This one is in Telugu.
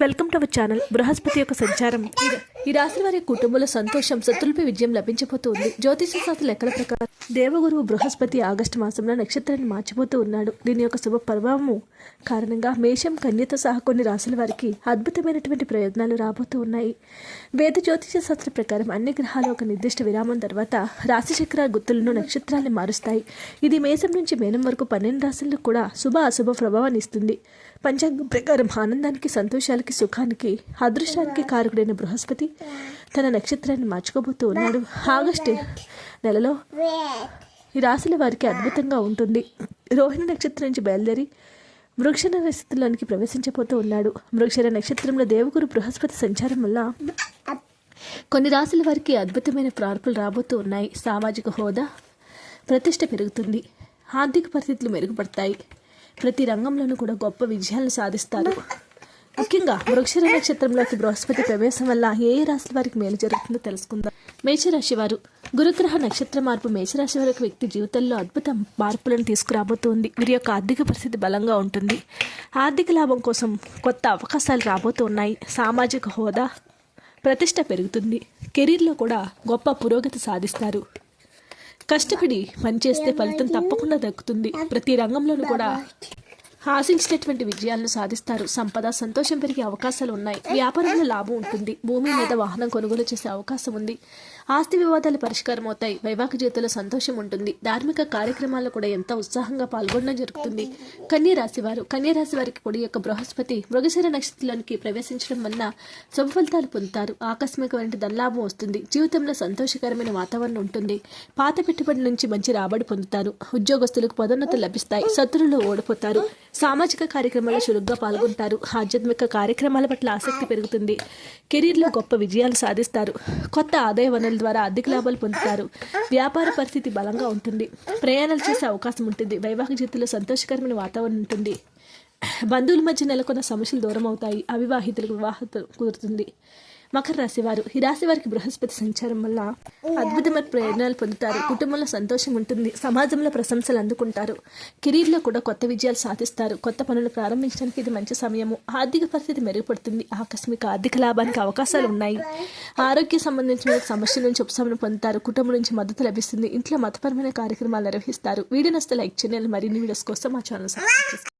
Welcome to our channel Brihaspati యొక్క సంచారం. ఈ- రాశి వారి కుటుంబంలో సంతోషం శత్రులపై విజయం లభించబోతుంది. జ్యోతిష శాస్త్ర లెక్కల ప్రకారం దేవగురువు బృహస్పతి ఆగస్టు మాసంలో నక్షత్రాన్ని మార్చిపోతూ ఉన్నాడు. దీని యొక్క శుభ ప్రభావము కారణంగా మేషం కన్యత సహా కొన్ని రాశుల వారికి అద్భుతమైనటువంటి ప్రయోజనాలు రాబోతూ ఉన్నాయి. వేద జ్యోతిష శాస్త్ర ప్రకారం అన్ని గ్రహాలు ఒక నిర్దిష్ట విరామం తర్వాత రాశి చక్ర గుర్తులను నక్షత్రాన్ని మారుస్తాయి. ఇది మేషం నుంచి మేనం వరకు పన్నెండు రాశుల్లో కూడా శుభ అశుభ ప్రభావాన్ని ఇస్తుంది. పంచాంగం ప్రకారం ఆనందానికి సంతోషాలకి సుఖానికి అదృష్టానికి కారకుడైన బృహస్పతి తన నక్షత్రాన్ని మార్చుకోబోతూ ఉన్నాడు. ఆగస్టు నెలలో ఈ రాశుల వారికి అద్భుతంగా ఉంటుంది. రోహిణి నక్షత్రం నుంచి బయలుదేరి వృక్షణ నక్షత్రంలోనికి ప్రవేశించబోతూ ఉన్నాడు. వృక్షణ నక్షత్రంలో దేవగురు బృహస్పతి సంచారం వల్ల కొన్ని రాశుల వారికి అద్భుతమైన మార్పులు రాబోతూ ఉన్నాయి. సామాజిక హోదా ప్రతిష్ట పెరుగుతుంది. ఆర్థిక పరిస్థితులు మెరుగుపడతాయి. ప్రతి రంగంలోనూ కూడా గొప్ప విజయాలను సాధిస్తారు. ముఖ్యంగా వృక్షర నక్షత్రంలోకి బృహస్పతి ప్రవేశం వల్ల ఏ రాశుల వారికి మేలు జరుగుతుందో తెలుసుకుందాం. మేషరాశి వారు గురుగ్రహ నక్షత్ర మార్పు మేషరాశి వారికి వ్యక్తి జీవితంలో అద్భుత మార్పులను తీసుకురాబోతుంది. వీరి యొక్క ఆర్థిక పరిస్థితి బలంగా ఉంటుంది. ఆర్థిక లాభం కోసం కొత్త అవకాశాలు రాబోతూ ఉన్నాయి సామాజిక హోదా ప్రతిష్ట పెరుగుతుంది. కెరీర్లో కూడా గొప్ప పురోగతి సాధిస్తారు. కష్టపడి పనిచేస్తే ఫలితం తప్పకుండా దక్కుతుంది. ప్రతి రంగంలోనూ కూడా ఆశించినటువంటి విజయాలను సాధిస్తారు. సంపద సంతోషం పెరిగే అవకాశాలు ఉన్నాయి. వ్యాపారంలో లాభం ఉంటుంది. భూమి మీద వాహనం కొనుగోలు చేసే అవకాశం ఉంది. ఆస్తి వివాదాలు పరిష్కారం అవుతాయి. వైవాహిక జీవితంలో సంతోషం ఉంటుంది. ధార్మిక కార్యక్రమాల్లో కూడా ఎంతో ఉత్సాహంగా పాల్గొనడం జరుగుతుంది. కన్యా రాశి వారు కన్యా రాశి వారికి కూడా యొక్క బృహస్పతి మృగశిర నక్షత్రంలోనికి ప్రవేశించడం వలన శుభ ఫలితాలు పొందుతారు. ఆకస్మికమైన ధనలాభం వస్తుంది. జీవితంలో సంతోషకరమైన వాతావరణం ఉంటుంది. పాత పెట్టుబడి నుంచి మంచి రాబడి పొందుతారు. ఉద్యోగస్తులకు పదోన్నతులు లభిస్తాయి. శత్రువులు ఓడిపోతారు. సామాజిక కార్యక్రమాల్లో చురుగ్గా పాల్గొంటారు. ఆధ్యాత్మిక కార్యక్రమాల పట్ల ఆసక్తి పెరుగుతుంది. కెరీర్లో గొప్ప విజయాలు సాధిస్తారు. కొత్త ఆదాయ వనరుల ద్వారా ఆర్థిక లాభాలు పొందుతారు. వ్యాపార పరిస్థితి బలంగా ఉంటుంది. ప్రయాణాలు చేసే అవకాశం ఉంటుంది. వైవాహిక జీవితంలో సంతోషకరమైన వాతావరణం ఉంటుంది. బంధువుల మధ్య నెలకొన్న సమస్యలు దూరం అవుతాయి. అవివాహితులకు వివాహం కుదురుతుంది. మకర రాశి వారు. ఈ రాశి వారికి బృహస్పతి సంచారం వల్ల అద్భుతమైన ప్రయోజనాలు పొందుతారు. కుటుంబంలో సంతోషం ఉంటుంది. సమాజంలో ప్రశంసలు అందుకుంటారు. కెరీర్లో కూడా కొత్త విజయాలు సాధిస్తారు. కొత్త పనులు ప్రారంభించడానికి ఇది మంచి సమయము. ఆర్థిక పరిస్థితి మెరుగుపడుతుంది. ఆకస్మిక ఆర్థిక లాభానికి అవకాశాలు ఉన్నాయి. ఆరోగ్య సంబంధించిన సమస్యల నుంచి ఉపశమనం పొందుతారు. కుటుంబం నుంచి మద్దతు లభిస్తుంది. ఇంట్లో మతపరమైన కార్యక్రమాలు నిర్వహిస్తారు. వీడియో నస్తే లైక్ చేయాలి మరిన్ని వీడియోస్ కోసం మా ఛానల్ సబ్స్క్రైబ్